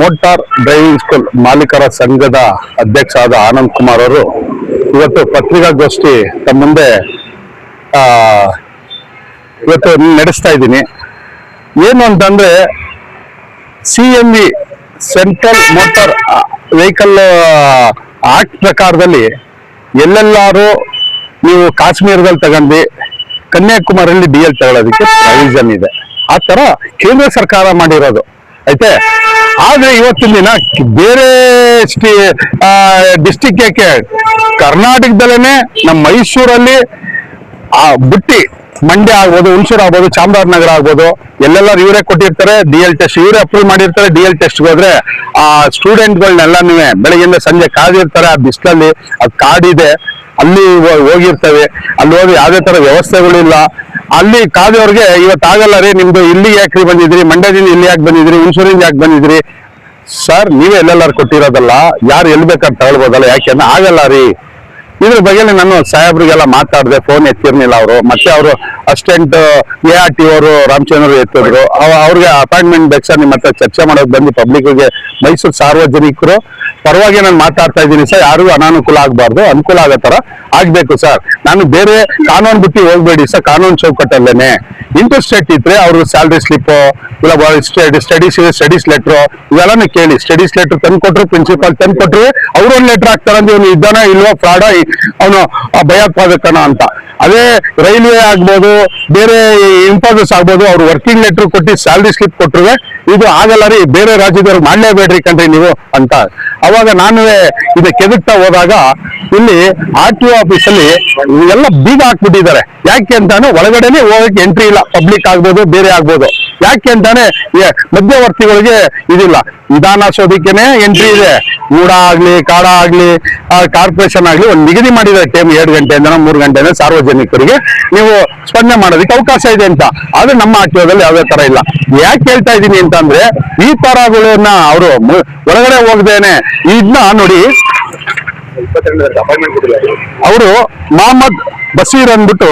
Motor driving school ಮಾಲೀಕರ ಸಂಘದ ಅಧ್ಯಕ್ಷ ಆದ ಆನಂದ್ ಕುಮಾರ್ ಅವರು ಇವತ್ತು ಪತ್ರಿಕಾಗೋಷ್ಠಿ ತಮ್ಮ ಮುಂದೆ ಇವತ್ತು ನಡೆಸ್ತಾ ಇದ್ದೀನಿ. ಏನು ಅಂತಂದ್ರೆ C M V central motor vehicle act ಪ್ರಕಾರದಲ್ಲಿ ಎಲ್ಲೆಲ್ಲಾರು ನೀವು ಕಾಶ್ಮೀರದಲ್ಲಿ ತಗೊಂಡು ಕನ್ಯಾಕುಮಾರಿಯಲ್ಲಿ ಡಿ ಎಲ್ ತಗೊಳ್ಳೋದಕ್ಕೆ ಪ್ರಾವಿಷನ್ ಇದೆ. ಆ ಥರ ಕೇಂದ್ರ ಸರ್ಕಾರ ಮಾಡಿರೋದು. ಐತೆ? ಆದ್ರೆ ಇವತ್ತಿನ ದಿನ ಬೇರೆ ಡಿಸ್ಟಿಕ್ ಯಾಕೆ? ಕರ್ನಾಟಕದಲ್ಲೇನೆ ನಮ್ಮ ಮೈಸೂರಲ್ಲಿ, ಆ, ಬುಟ್ಟಿ ಮಂಡ್ಯ ಆಗ್ಬೋದು, ಹುಣಸೂರು ಆಗ್ಬೋದು ಚಾಮರಾಜನಗರ ಆಗ್ಬೋದು ಎಲ್ಲೆಲ್ಲರೂ ಇವರೇ ಕೊಟ್ಟಿರ್ತಾರೆ. ಡಿ ಎಲ್ ಟೆಸ್ಟ್ ಇವರೇ ಅಪ್ರೂವ್ ಮಾಡಿರ್ತಾರೆ ಡಿ ಎಲ್ ಟೆಸ್ಟ್ ಹೋದ್ರೆ, ಆ ಸ್ಟೂಡೆಂಟ್ಗಳನ್ನೆಲ್ಲನೂ ಬೆಳಗ್ಗೆಯಿಂದ ಸಂಜೆ ಕಾದಿರ್ತಾರೆ, ಆ ಬಿಸಿಲಲ್ಲಿ ಅದು ಕಾಡಿದೆ. ಅಲ್ಲಿ ಹೋಗಿರ್ತವೆ. ಅಲ್ಲಿ ಹೋಗಿ ಯಾವುದೇ ತರ ವ್ಯವಸ್ಥೆಗಳಿಲ್ಲ ಅಲ್ಲಿ ಕಾದವ್ರಿಗೆ ಇವತ್ತು ಆಗಲ್ಲ ರೀ, ನಿಮ್ದು ಇಲ್ಲಿ ಯಾಕ್ರಿ ಬಂದಿದ್ರಿ? ಮಂಡ್ಯದಿಂದ ಇಲ್ಲಿ ಯಾಕೆ ಬಂದಿದ್ರಿ? ಇನ್ಶೂರೆನ್ಸ್ ಯಾಕೆ ಬಂದಿದ್ರಿ? ಸರ್, ನೀವೇ ಎಲ್ಲೆಲ್ಲಾರು ಕೊಟ್ಟಿರೋದಲ್ಲ, ಯಾರು ಎಲ್ಲಿ ಬೇಕಾದ್ರೆ ತಗೊಳ್ಬೋದಲ್ಲ ಯಾಕೆಂದ್ರೆ ಆಗಲ್ಲ ರೀ. ಇದ್ರ ಬಗ್ಗೆ ನಾನು ಸಾಹೇಬ್ರಿಗೆಲ್ಲ ಮಾತಾಡಿದೆ ಫೋನ್ ಎತ್ತಿರ್ಲಿಲ್ಲ ಅವರು. ಮತ್ತೆ ಅವರು ಅಸಿಸ್ಟೆಂಟ್ ಎ ಆರ್ ಟಿ ಅವರು, ರಾಮಚಂದ್ರ ಎತ್ತಿದ್ರು. ಅವ- ಅವ್ರಿಗೆ ಅಪಾಯಿಂಟ್ಮೆಂಟ್ ಬೇಕು ಸರ್, ನಿಮ್ಮ ಹತ್ರ ಚರ್ಚೆ ಮಾಡೋದು ಬಂದು ಪಬ್ಲಿಕ್ಗೆ ಮೈಸೂರು ಸಾರ್ವಜನಿಕರು. ಪರವಾಗಿ ನಾನು ಮಾತಾಡ್ತಾ ಇದ್ದೀನಿ ಸರ್, ಯಾರಿಗೂ ಅನಾನುಕೂಲ ಆಗಬಾರ್ದು, ಅನುಕೂಲ ಆಗೋ ಥರ ಆಗ್ಬೇಕು ಸರ್. ನಾನು ಬೇರೆ ಕಾನೂನು ಬಿಟ್ಟು ಹೋಗ್ಬೇಡಿ ಸರ್, ಕಾನೂನು ಚೌಕಟ್ಟಲ್ಲೇನೆ. ಇಂಟ್ರೆಸ್ಟೆಡ್ ಇದ್ರೆ ಅವರು ಸ್ಯಾಲ್ರಿ ಸ್ಲಿಪ್ ಇಲ್ಲ ಸ್ಟಡೀಸ್ ಸ್ಟಡೀಸ್ ಲೆಟ್ರು, ಇವೆಲ್ಲಾನು ಕೇಳಿ. ಸ್ಟಡೀಸ್ ಲೆಟ್ರ್ ತಂದು ಕೊಟ್ರು, ಪ್ರಿನ್ಸಿಪಾಲ್ ತಂದು ಅವ್ರು ಒಂದು ಹಾಕ್ತಾರೆ ಹಾಕ್ತಾರಂದ್ರೆ ಇವನು ಇದ್ದಾನ ಇಲ್ವೋ, ಫ್ರಾಡ ಅವನು ಭಯೋತ್ಪಾದಕನ ಅಂತ. ಅದೇ ರೈಲ್ವೆ ಆಗ್ಬೋದು ಬೇರೆ ಇಂಪಾರ್ಟೆನ್ಸ್ ಆಗ್ಬೋದು, ಅವ್ರು ವರ್ಕಿಂಗ್ ಲೆಟರ್ ಕೊಟ್ಟು ಸ್ಯಾಲ್ರಿ ಸ್ಲಿಪ್ ಕೊಟ್ಟರು ಇದು ಆಗಲ್ಲ ರೀ, ಬೇರೆ ರಾಜ್ಯದವ್ರು ಮಾಡಲೇಬೇಡ್ರಿ ಕಣ್ರಿ ನೀವು ಅಂತ. ಅವಾಗ ನಾನು ಇದು ಕೆದಕ್ತಾ ಹೋದಾಗ, ಇಲ್ಲಿ ಆರ್ ಟಿ ಒ ಆಫೀಸಲ್ಲಿ ಎಲ್ಲ ಬೀಗ ಹಾಕ್ಬಿಟ್ಟಿದ್ದಾರೆ. ಯಾಕೆ ಅಂತಾನು, ಒಳಗಡೆನೆ ಹೋಗಕ್ಕೆ ಎಂಟ್ರಿ ಇಲ್ಲ. ಪಬ್ಲಿಕ್ ಆಗ್ಬೋದು, ಬೇರೆ ಆಗ್ಬೋದು. ಯಾಕೆ ಅಂತಾನೆ ಮಧ್ಯವರ್ತಿಗಳಿಗೆ ಇದಿಲ್ಲ. ವಿಧಾನಸೌಧಕ್ಕೆನೆ ಎಂಟ್ರಿ ಇದೆ. ಊಡ ಆಗ್ಲಿ, ಕಾಡ ಆಗ್ಲಿ ಕಾರ್ಪೊರೇಷನ್ ಆಗ್ಲಿ ಒಂದು ನಿಗದಿ ಮಾಡಿದ್ದಾರೆ ಟೈಮ್ ಎರಡು ಗಂಟೆಯಿಂದ ಮೂರು ಗಂಟೆಯಿಂದ ಸಾರ್ವಜನಿಕರಿಗೆ. ನೀವು ಸ್ಪಂದನೆ ಮಾಡೋದಕ್ಕೆ ಅವಕಾಶ ಇದೆ ಅಂತ. ಆದ್ರೆ ನಮ್ಮ ಆಟೋದಲ್ಲಿ ಯಾವುದೇ ತರ ಇಲ್ಲ. ಯಾಕೆ ಹೇಳ್ತಾ ಇದ್ದೀನಿ ಅಂತಂದ್ರೆ, ಈ ತರಗಳನ್ನ ಅವರು ಒಳಗಡೆ ಹೋಗ್ದೇನೆ. ಇದನ್ನ ನೋಡಿ, ಅವರು ಮೊಹಮ್ಮದ್ ಬಸೀರ್ ಅಂದ್ಬಿಟ್ಟು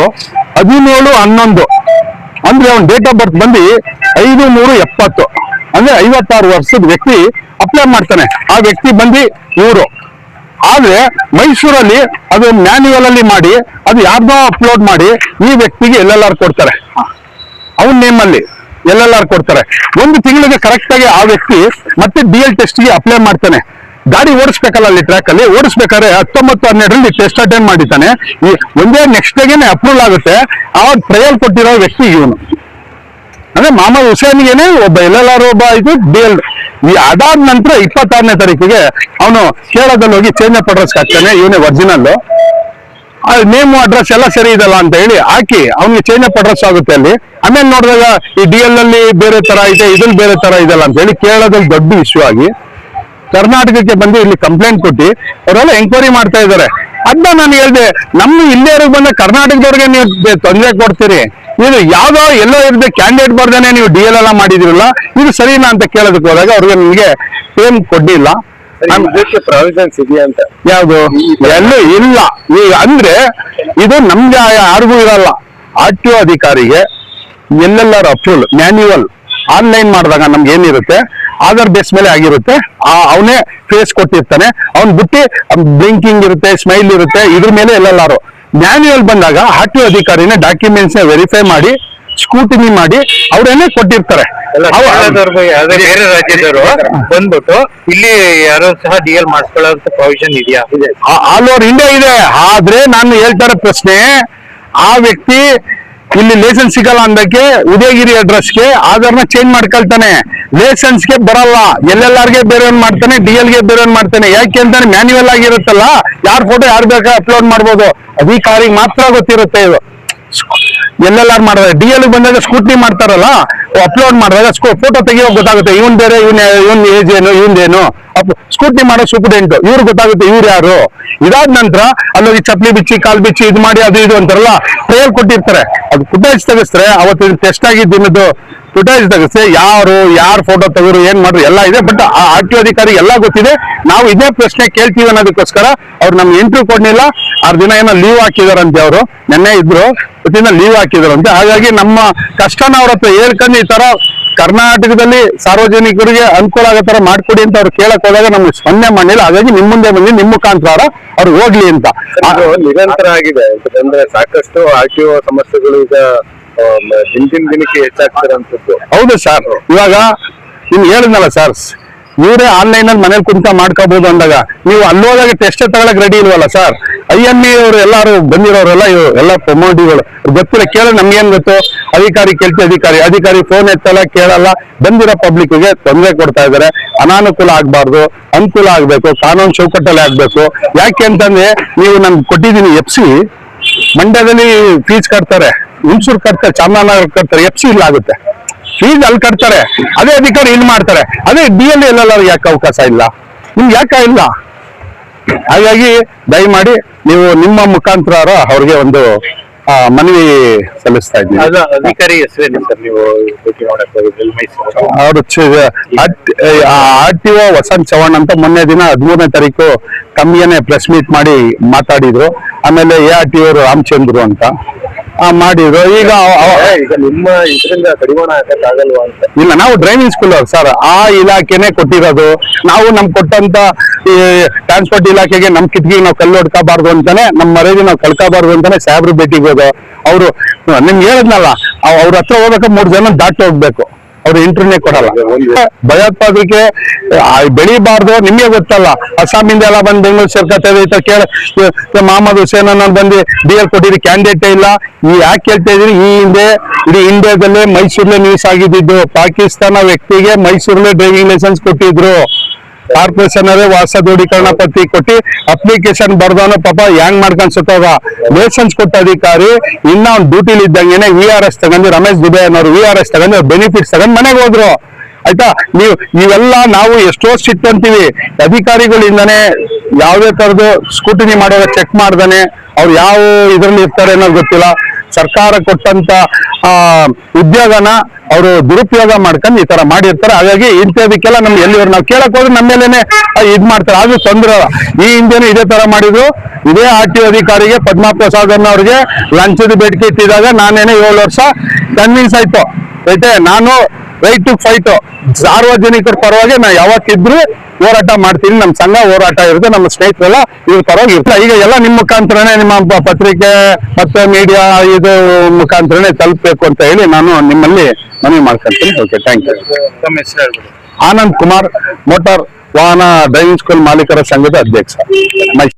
ಹದಿನೇಳು ಹನ್ನೊಂದು ಅಂದ್ರೆ ಅವ್ನ ಡೇಟ್ ಆಫ್ ಬರ್ತ್ ಬಂದು ಐದು ನೂರು ಎಪ್ಪತ್ತು. ಅಂದ್ರೆ ಐವತ್ತಾರು ವರ್ಷದ ವ್ಯಕ್ತಿ ಅಪ್ಲೈ ಮಾಡ್ತಾನೆ. ಆ ವ್ಯಕ್ತಿ ಬಂದು ಇವರು. ಆದ್ರೆ ಮೈಸೂರಲ್ಲಿ ಅದು ಮ್ಯಾನ್ಯುವಲ್ ಅಲ್ಲಿ ಮಾಡಿ, ಅದು ಯಾರ್ದೋ ಅಪ್ಲೋಡ್ ಮಾಡಿ, ಈ ವ್ಯಕ್ತಿಗೆ ಎಲ್ಲೆಲ್ಲಾರು ಕೊಡ್ತಾರೆ. ಅವನ್ ನೇಮ್ ಅಲ್ಲಿ ಆರ್ ಕೊಡ್ತಾರೆ. ಒಂದು ತಿಂಗಳಿಗೆ ಕರೆಕ್ಟ್ ಆಗಿ ಆ ವ್ಯಕ್ತಿ ಮತ್ತೆ ಡಿ ಎಲ್ ಟೆಸ್ಟ್ಗೆ ಅಪ್ಲೈ ಮಾಡ್ತಾನೆ. ಗಾಡಿ ಓಡಿಸ್ಬೇಕಲ್ಲ ಅಲ್ಲಿ ಟ್ರ್ಯಾಕ್ ಅಲ್ಲಿ? ಓಡಿಸ್ಬೇಕಾದ್ರೆ ಹತ್ತೊಂಬತ್ತು ಹನ್ನೆರಡರಲ್ಲಿ ಟೆಸ್ಟ್ ಅಟೆಂಡ್ ಮಾಡಿದ್ದಾನೆ. ಈ ಒಂದೇ ನೆಕ್ಸ್ಟ್ ಡೇಗೆನೆ ಅಪ್ರೂವಲ್ ಆಗುತ್ತೆ. ಆವಾಗ ಟ್ರಯಲ್ ಕೊಟ್ಟಿರೋ ವ್ಯಕ್ತಿ ಇವನು. ಅಂದ್ರೆ ಮಾಮೂಲ್ ಹುಸೇನ್ಗೆನೆ ಒಬ್ಬ ಎಲ್ ಎಲ್ ಆರ್ ಒಬ್ಬ ಇದು ಡಿ ಎಲ್ ಈ ಅದಾದ ನಂತರ ಇಪ್ಪತ್ತಾರನೇ ತಾರೀಕಿಗೆ ಅವನು ಕೇರಳದಲ್ಲಿ ಹೋಗಿ ಚೇಂಜ್ ಅಪ್ ಅಡ್ರೆಸ್ ಹಾಕ್ತಾನೆ. ಇವನೇ ಒರಿಜಿನಲ್ ನೇಮು ಅಡ್ರೆಸ್ ಎಲ್ಲ ಸರಿ ಇದಲ್ಲ ಅಂತ ಹೇಳಿ ಹಾಕಿ ಅವ್ನಿಗೆ ಚೇಂಜ್ ಅಪ್ ಅಡ್ರೆಸ್ ಆಗುತ್ತೆ ಅಲ್ಲಿ. ಆಮೇಲೆ ನೋಡಿದಾಗ ಈ ಡಿ ಎಲ್ ಅಲ್ಲಿ ಬೇರೆ ತರ ಇದೆ, ಇದ್ರಲ್ಲಿ ಬೇರೆ ತರ ಇದಲ್ಲ ಅಂತ ಹೇಳಿ ಕೇರಳದಲ್ಲಿ ದೊಡ್ಡ ಇಶ್ಯೂ ಆಗಿ ಕರ್ನಾಟಕಕ್ಕೆ ಬಂದು ಇಲ್ಲಿ ಕಂಪ್ಲೇಂಟ್ ಕೊಟ್ಟು ಅವರೆಲ್ಲ ಎಂಕ್ವೈರಿ ಮಾಡ್ತಾ ಇದ್ದಾರೆ. ಅದನ್ನ ನಾನು ಹೇಳಿದೆ ನಮ್ಮ ಇಲ್ಲಿಯವ್ರಿಗೆ ಬಂದ ಕರ್ನಾಟಕದವ್ರಿಗೆ ನೀವು ತೊಂದರೆ ಕೊಡ್ತೀರಿ. ಇದು ಯಾವ್ದೋ ಎಲ್ಲೋ ಇರದೆ ಕ್ಯಾಂಡಿಡೇಟ್ ಬರ್ದೇನೆ ನೀವು ಡಿ ಎಲ್ ಎಲ್ಲ ಮಾಡಿದಿರಲ್ಲ ಇದು ಸರಿನಾ ಅಂತ ಕೇಳೋದಕ್ಕೆ ಹೋದಾಗ ಅವ್ರಿಗೆ ನಿಮಗೆ ಸೇಮ್ ಕೊಡ್ಲಿಲ್ಲ. ಪ್ರಾವಿಷನ್ಸ್ ಇದೆಯಾ ಅಂತ. ಯಾವುದು? ಎಲ್ಲೂ ಇಲ್ಲ. ಈಗ ಅಂದ್ರೆ ಇದು ನಮ್ಗೆ ಯಾರಿಗೂ ಇರಲ್ಲ. ಆರ್ ಟಿ ಒ ಅಧಿಕಾರಿಗೆ ಎಲ್ಲೆಲ್ಲರ ಅಪ್ರೂವಲ್ ಮ್ಯಾನ್ಯುವಲ್ ಆನ್ಲೈನ್ ಮಾಡಿದಾಗ ನಮ್ಗೆ ಏನಿರುತ್ತೆ? ಆಧಾರ್ ಬೇಸ್ ಮೇಲೆ ಆಗಿರುತ್ತೆ. ಆ ಅವನೇ ಫೇಸ್ ಕೊಟ್ಟಿರ್ತಾನೆ. ಅವ್ನ್ ಬುತ್ತಿ ಬ್ಲಿಂಕಿಂಗ್ ಇರುತ್ತೆ ಸ್ಮೈಲ್ ಇರುತ್ತೆ ಇದ್ರ ಮೇಲೆ ಎಲ್ಲಾರು. ಮ್ಯಾನ್ಯುಯಲ್ ಬಂದಾಗ ಆರ್ ಟಿ ಅಧಿಕಾರಿನ ಡಾಕ್ಯುಮೆಂಟ್ಸ್ ವೆರಿಫೈ ಮಾಡಿ ಸ್ಕೂಟಿನಿ ಮಾಡಿ ಅವ್ರೇನೆ ಕೊಟ್ಟಿರ್ತಾರೆ. ಬೇರೆ ರಾಜ್ಯದವರು ಬಂದ್ಬಿಟ್ಟು ಇಲ್ಲಿ ಯಾರೋ ಸಹ ಡಿ ಎಲ್ ಮಾಡಿಸ್ಕೊಳ್ಳೋ ಪ್ರಾವಿಷನ್ ಇದೆಯಾ? ಇದೆ ಆಲ್ ಓವರ್ ಇಂಡಿಯಾ ಇದೆ. ಆದ್ರೆ ನಾನು ಹೇಳ್ತಾರ ಪ್ರಶ್ನೆ ಆ ವ್ಯಕ್ತಿ ಇಲ್ಲಿ ಲೈಸೆನ್ಸ್ ಸಿಗಲ್ಲ ಅಂದಕ್ಕೆ ಉದಯಗಿರಿ ಅಡ್ರೆಸ್ಗೆ ನ ಚೇಂಜ್ ಮಾಡ್ಕೊಳ್ತಾನೆ. ಲೈಸೆನ್ಸ್ಗೆ ಬರಲ್ಲ. ಎಲ್ಲೆಲ್ಲಾರ್ಗೆ ಬೇರೆ ಮಾಡ್ತಾನೆ? ಡಿ ಬೇರೆ ಮಾಡ್ತಾನೆ? ಯಾಕೆ ಅಂತಾನೆ ಮ್ಯಾನ್ಯುವಲ್ ಆಗಿರುತ್ತಲ್ಲ, ಯಾರ್ ಫೋಟೋ ಯಾರು ಬೇಕಾ ಅಪ್ಲೋಡ್ ಮಾಡ್ಬೋದು? ಅಧಿಕಾರಿಗೆ ಮಾತ್ರ ಗೊತ್ತಿರುತ್ತೆ ಇದು. ಎಲ್ಲೆಲ್ಲಾರು ಮಾಡಿದ್ರೆ ಡಿ ಎಲ್ ಬಂದಾಗ ಸ್ಕೂಟ್ನಿ ಮಾಡ್ತಾರಲ್ಲ ಅಪ್ಲೋಡ್ ಮಾಡಿದಾಗ ಫೋಟೋ ತೆಗಿಯೋಕೆ ಗೊತ್ತಾಗುತ್ತೆ, ಇವನ್ ಬೇರೆ, ಇವನ್ ಇವನ್ ಏಜ್ ಏನು ಅಪ್ ಸ್ಕೂಟ್ನಿ ಮಾಡೋ ಸ್ಟೂಡೆಂಟ್ ಇವ್ರು ಗೊತ್ತಾಗುತ್ತೆ ಇವ್ರು ಯಾರು. ಇದಾದ ನಂತರ ಅಲ್ಲೋಗಿ ಚಪ್ಲಿ ಬಿಚ್ಚಿ, ಕಾಲ್ ಬಿಚ್ಚಿ ಇದು ಮಾಡಿ, ಅದು ಇದು ಅಂತಾರಲ್ಲ ಟ್ರಯಲ್ ಕೊಟ್ಟಿರ್ತಾರೆ. ಅದು ಫುಟೇಜ್ ತೆಗಿಸ್ತಾರೆ ಅವತ್ತಿನ ಟೆಸ್ಟ್ ಆಗಿದ್ದು ಫುಟೇಜ್ ತೆಗಿಸಿ ಯಾರು ಯಾರು ಫೋಟೋ ತೆಗೆದ್ರು, ಏನ್ ಮಾಡ್ರು, ಎಲ್ಲ ಇದೆ. ಬಟ್ ಆ ಆರ್ ಟಿ ಅಧಿಕಾರಿ, ಎಲ್ಲ ಗೊತ್ತಿದೆ. ನಾವು ಇದೇ ಪ್ರಶ್ನೆ ಕೇಳ್ತೀವಿ ಅನ್ನೋದಕ್ಕೋಸ್ಕರ ಅವ್ರು ನಮ್ಗೆ ಇಂಟರ್ವ್ಯೂ ಕೊಡ್ಲಿಲ್ಲ. ಆರ್ ದಿನ ಏನೋ ಲೀವ್ ಹಾಕಿದಾರಂತೆ ಅವರು. ನೆನ್ನೆ ಇದ್ರು ಪ್ರತಿದಿನ ಲೀವ್ ಹಾಕಿದಾರಂತೆ. ಹಾಗಾಗಿ ನಮ್ಮ ಕಷ್ಟನ ಅವ್ರ ಹತ್ರ ಹೇಳ್ಕೊಂಡು ಈ ತರ ಕರ್ನಾಟಕದಲ್ಲಿ ಸಾರ್ವಜನಿಕರಿಗೆ ಅನುಕೂಲ ಆಗೋ ತರ ಮಾಡ್ಕೊಡಿ ಅಂತ ಅವ್ರು ಕೇಳಕ್ ಹೋದಾಗ ನಮ್ಗೆ ಸ್ಪಂದನೆ ಮಾಡಿಲ್ಲ ಹಾಗಾಗಿ ನಿಮ್ ಮುಂದೆ ಬಂದು ನಿಮ್ ಮುಖಾಂತರ ಅವ್ರು ಹೋಗ್ಲಿ ಅಂತ. ನಿರಂತರ ಆಗಿದೆ. ಯಾಕಂದ್ರೆ ಸಾಕಷ್ಟು ಆರ್ ಟಿ ಸಮಸ್ಯೆಗಳು ಈಗ ದಿನ ದಿನಕ್ಕೆ ಹೆಚ್ಚಾಗ್ತಿರೋಂಥದ್ದು ಹೌದು ಸರ್. ಇವಾಗ ನಿಮ್ಗೆ ಹೇಳಿದ್ನಲ್ಲ ಸರ್ ಇವರೇ ಆನ್ಲೈನ್ ಅಲ್ಲಿ ಮನೇಲಿ ಕುಂತ ಮಾಡ್ಕೋಬಹುದು ಅಂದಾಗ ನೀವು ಅಲ್ಲೋದಾಗ ಟೆಸ್ಟ್ ತಗೊಳಕ್ ರೆಡಿ ಇಲ್ವಲ್ಲ ಸರ್? ಐ ಎಂ ಎ ಅವರು ಎಲ್ಲಾರು ಬಂದಿರೋರೆಲ್ಲ ಎಲ್ಲ ಪ್ರಮೋಟಿಗಳು ಗೊತ್ತಿಲ್ಲ ಕೇಳ ನಮ್ಗೇನ್ ಗೊತ್ತು? ಅಧಿಕಾರಿ ಕೇಳ್ತಿ, ಅಧಿಕಾರಿ. ಅಧಿಕಾರಿ ಫೋನ್ ಎತ್ತಲ್ಲ, ಕೇಳಲ್ಲ. ಬಂದಿರೋ ಪಬ್ಲಿಕ್ಗೆ ತೊಂದರೆ ಕೊಡ್ತಾ ಇದಾರೆ ಅನಾನುಕೂಲ ಆಗ್ಬಾರ್ದು, ಅನುಕೂಲ ಆಗ್ಬೇಕು, ಕಾನೂನು ಚೌಕಟ್ಟಲ್ಲಿ ಆಗ್ಬೇಕು. ಯಾಕೆ ಅಂತಂದ್ರೆ, ನೀವು ನಮ್ಗೆ ಕೊಟ್ಟಿದ್ದೀನಿ ಎಫ್ ಸಿ ಮಂಡ್ಯದಲ್ಲಿ ಫೀಸ್ ಕಟ್ತಾರೆ. ಹುಣಸೂರು ಕಟ್ತಾರೆ, ಚಾಮರಾಜನಗರ ಕಟ್ತಾರೆ. ಎಫ್ ಸಿ ಇಲ್ಲ ಆಗುತ್ತೆ. ಫೀಸ್ ಅಲ್ಲಿ ಕಟ್ತಾರೆ. ಅದೇ ಅಧಿಕಾರಿ ಇಲ್ಲಿ ಮಾಡ್ತಾರೆ. ಅದೇ ಡಿ ಎಲ್ ಎಲ್ಲ ಯಾಕೆ ಅವಕಾಶ ಇಲ್ಲ? ನಿಮ್ಗೆ ಯಾಕೆ ಇಲ್ಲ? ಹಾಗಾಗಿ ದಯಮಾಡಿ ನೀವು ನಿಮ್ಮ ಮುಖಾಂತರ ಅವ್ರಿಗೆ ಒಂದು ಮನವಿ ಸಲ್ಲಿಸ್ತಾ ಇದ್ದೀನಿ. ಅಧಿಕಾರಿ ಹೆಸರೇನು ಸರ್ ನೀವು ಅವರು R T O Vasanth Chavan ಅಂತ ಮೊನ್ನೆ ದಿನ ಹದಿಮೂರನೇ ತಾರೀಕು ಕಮ್ಮಿಯನ್ನೇ ಪ್ರೆಸ್ ಮೀಟ್ ಮಾಡಿ ಮಾತಾಡಿದ್ರು. ಆಮೇಲೆ A R T O Ramachandru ಅಂತ. ಮಾಡಿದ್ರು. ಈಗ ಈಗ ನಿಮ್ಮ ಇದರಿಂದ ಕಡಿವಾಣ ಹಾಕಕ್ ಆಗಲ್ವಾ ಅಂತ. ಇಲ್ಲ ನಾವು ಡ್ರೈವಿಂಗ್ ಸ್ಕೂಲ್ ಅವ್ರು ಸರ್ ಆ ಇಲಾಖೆನೆ ಕೊಟ್ಟಿರೋದು. ನಾವು ನಮ್ ಕೊಟ್ಟಂತ ಈ ಟ್ರಾನ್ಸ್ಪೋರ್ಟ್ ಇಲಾಖೆಗೆ ನಮ್ ಕಿಟ್ಕಿಗೆ ನಾವು ಕಲ್ಲು ಹೊಡ್ಕೋಬಾರ್ದು ಅಂತಾನೆ ನಮ್ಮ ಮರೇಜಿ ನಾವು ಕಳ್ಕೋಬಾರ್ದು ಅಂತಾನೆ ಸಾಹೇಬ್ರು ಭೇಟಿಗೆ ಹೋದ ಅವರು ನಿಮ್ಗೆ ಹೇಳಿದ್ನಲ್ಲ ಅವ್- ಅವ್ರ ಹತ್ರ ಹೋಗ್ಬೇಕು ಮೂರ್ ಜನ ದಾಟಿ ಹೋಗ್ಬೇಕು. ಅವ್ರು ಇಂಟರ್ವ್ಯೂನೇ ಕೊಡಲ್ಲ. ಭಯೋತ್ಪಾದಕ ಬೆಳಿಬಾರ್ದು, ನಿಮ್ಗೆ ಗೊತ್ತಲ್ಲ. ಅಸ್ಸಾಮಿಂದ ಎಲ್ಲ ಬಂದು ಬೆಂಗಳೂರು ಸೇರ್ಕೊತಾ ಕೇಳ ಮಹಮ್ಮದ್ ಹುಸೇನ್ ಅನ್ನೋದು ಬಂದು ಡಿ ಎಲ್ ಕೊಟ್ಟಿದ್ದು ಕ್ಯಾಂಡಿಡೇಟ್ ಇಲ್ಲ. ಈ ಯಾಕೆ ಕೇಳ್ತಾ ಇದ್ರಿ ಈ ಹಿಂದೆ ಇಡೀ ಇಂಡಿಯಾದಲ್ಲೇ ಮೈಸೂರಲ್ಲೇ ನ್ಯೂಸ್ ಆಗಿದ್ದು, ಪಾಕಿಸ್ತಾನ ವ್ಯಕ್ತಿಗೆ ಮೈಸೂರಲ್ಲೇ ಡ್ರೈವಿಂಗ್ ಲೈಸೆನ್ಸ್ ಕೊಟ್ಟಿದ್ರು. ಕಾರ್ಪೊರೇಷನ್ ಅವರೇ ವಾಸ ದೃಢೀಕರಣ ಪತ್ರ ಕೊಟ್ಟು ಅಪ್ಲಿಕೇಶನ್ ಬರ್ದಾನ ಪಾಪ ಹ್ಯಾಂಗ್ ಮಾಡ್ಕೊಂಡ್ ಸುತ್ತೋಗ ಲೈಸೆನ್ಸ್ ಕೊಟ್ಟ ಅಧಿಕಾರಿ ಇನ್ನ ಅವ್ನು ಡ್ಯೂಟಿಲಿ ಇದ್ದಂಗೆನೆ ವಿ ಆರ್ ಎಸ್ ತಗೊಂಡು ರಮೇಶ್ ದುಬೆ ಅನ್ನೋರು ವಿ ಆರ್ ಎಸ್ ತಗೊಂಡು ಬೆನಿಫಿಟ್ಸ್ ತಗೊಂಡು ಮನೆಗೆ ಹೋದ್ರು. ಆಯ್ತಾ? ನೀವು ಇವೆಲ್ಲ ನಾವು ಎಷ್ಟೋ ಸಿಟ್ ಅಂತೀವಿ. ಅಧಿಕಾರಿಗಳಿಂದನೇ ಯಾವ್ದೇ ತರದ್ದು ಸ್ಕೂಟಿನಿ ಮಾಡೋದ ಚೆಕ್ ಮಾಡ್ದಾನೆ. ಅವ್ರು ಯಾವ ಇದ್ರಲ್ಲಿ ಇರ್ತಾರೆ ಅನ್ನೋದು ಗೊತ್ತಿಲ್ಲ. ಸರ್ಕಾರ ಕೊಟ್ಟಂತ, ಆ, ಉದ್ಯೋಗನ ಅವರು ದುರುಪಯೋಗ ಮಾಡ್ಕೊಂಡು ಈ ತರ ಮಾಡಿರ್ತಾರೆ. ಹಾಗಾಗಿ ಇಂಥದಕ್ಕೆಲ್ಲ ನಮ್ಗೆ ಎಲ್ಲಿವರು ನಾವು ಕೇಳಕ್ ಹೋದ್ರೆ ನಮ್ಮ ಮೇಲೇನೆ ಇದ್ ಮಾಡ್ತಾರೆ. ಅದು ತೊಂದ್ರೆ ಈ ಹಿಂದೆನು ಇದೇ ತರ ಮಾಡಿದ್ರು. ಇದೇ ಆರ್ ಟಿ ಅಧಿಕಾರಿಗೆ ಪದ್ಮಾ ಪ್ರಸಾದ್ ಅವ್ರಿಗೆ ಲಂಚದ ಬೇಡಿಕೆ ಇಟ್ಟಿದಾಗ ನಾನೇನೆ ಏಳು ವರ್ಷ ಕನ್ವಿನ್ಸ್ ಆಯ್ತು. ಐತೆ ನಾನು ರೈಟ್ ಟು ಫೈಟ್ ಸಾರ್ವಜನಿಕರ ಪರವಾಗಿ ನಾ ಯಾವತ್ತಿದ್ರು ಹೋರಾಟ ಮಾಡ್ತೀನಿ. ನಮ್ಮ ಸಂಘ ಹೋರಾಟ ಇರುತ್ತೆ ನಮ್ಮ ಸ್ನೇಹಿತರೆಲ್ಲ ಇವ್ರ ಪರವಾಗಿ ಇರ್ತಾರೆ. ಈಗ ಎಲ್ಲ ನಿಮ್ಮ ಮುಖಾಂತರನೇ ನಿಮ್ಮ ಪತ್ರಿಕೆ ಮತ್ತೆ ಮೀಡಿಯಾ ಇದು ಮುಖಾಂತರನೇ ತಲುಪಬೇಕು ಅಂತ ಹೇಳಿ ನಾನು ನಿಮ್ಮಲ್ಲಿ ಮನವಿ ಮಾಡ್ಕೊಂತೀನಿ. Okay thank you Anand Kumar motor ವಾಹನ ಡ್ರೈವಿಂಗ್ ಸ್ಕೂಲ್ ಮಾಲೀಕರ ಸಂಘದ ಅಧ್ಯಕ್ಷ.